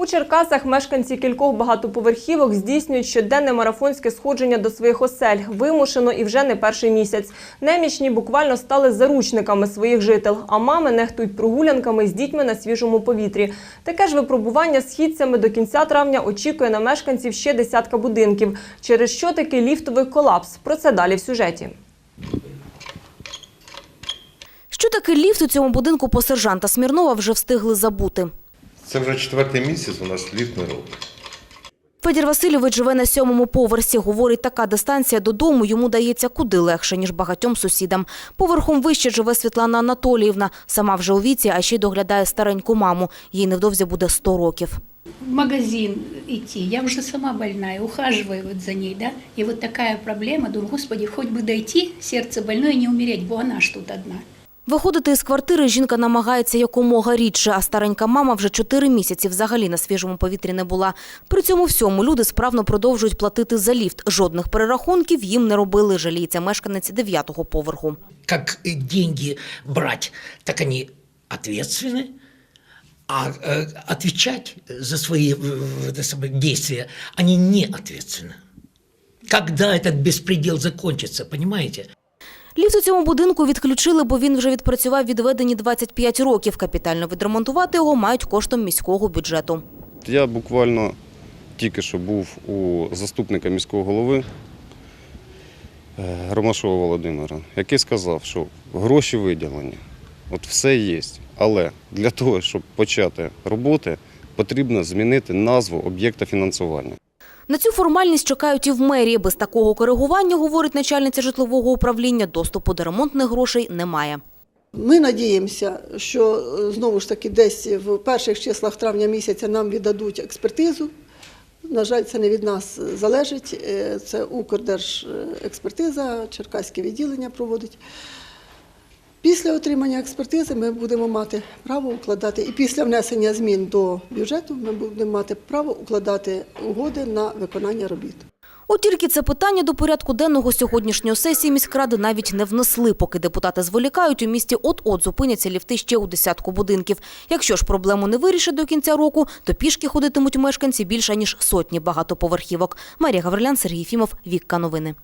У Черкасах мешканці кількох багатоповерхівок здійснюють щоденне марафонське сходження до своїх осель. Вимушено і вже не перший місяць. Немічні буквально стали заручниками своїх жител, а мами нехтують прогулянками з дітьми на свіжому повітрі. Таке ж випробування східцями до кінця травня очікує на мешканців ще десятка будинків. Через що таки ліфтовий колапс? Про це далі в сюжеті. Що таке ліфт у цьому будинку по сержанта Смірнова вже встигли забути. Це вже четвертий місяць у нас ліфт не робить. Федір Васильович живе на сьомому поверсі. Говорить, така дистанція додому йому дається куди легше, ніж багатьом сусідам. Поверхом вище живе Світлана Анатоліївна. Сама вже у віці, а ще й доглядає стареньку маму. Їй невдовзі буде 100 років. в магазин идти. Я уже сама больная, ухаживаю вот за ней, да. И вот такая проблема, думаю, господи, хоть бы дойти, сердце больное, не умереть, бо она ж тут одна. Виходити із квартири жінка намагається якомога рідше, а старенька мама вже чотири місяці взагалі на свіжому повітрі не була. При цьому всьому люди справно продовжують платити за ліфт. Жодних перерахунків їм не робили, жаліється мешканець дев'ятого поверху. как э, деньги брать, так они ответственны, а э, отвечать за свои э, это самое, действия они не ответственны. Когда этот беспредел закончится, понимаете? Ліфт у цьому будинку відключили, бо він вже відпрацював відведені 25 років. Капітально відремонтувати його мають коштом міського бюджету. Я буквально тільки що був у заступника міського голови е, Ромашова Володимира, який сказав, що гроші виділені, от все є. Але для того, щоб почати роботи, потрібно змінити назву об'єкта фінансування. На цю формальність чекають і в мерії. Без такого коригування, говорить начальниця житлового управління, доступу до ремонтних грошей немає. Ми надіємося, що е, знову ж таки десь в перших числах травня місяця нам віддадуть експертизу. На жаль, це не від нас залежить. Е, Це Укрдержекспертиза, Черкаське відділення проводить. Після отримання експертизи ми будемо мати право укладати, і після внесення змін до бюджету ми будемо мати право укладати угоди на виконання робіт. От тільки це питання до порядку денного сьогоднішньої сесії міськради навіть не внесли, поки депутати зволікають, у місті от-от зупиняться ліфти ще у десятку будинків. Якщо ж проблему не вирішать до кінця року, то пішки ходитимуть мешканці більше ніж сотні багатоповерхівок. Марія Гаврилян, Сергій Фімов, Вікка Новини.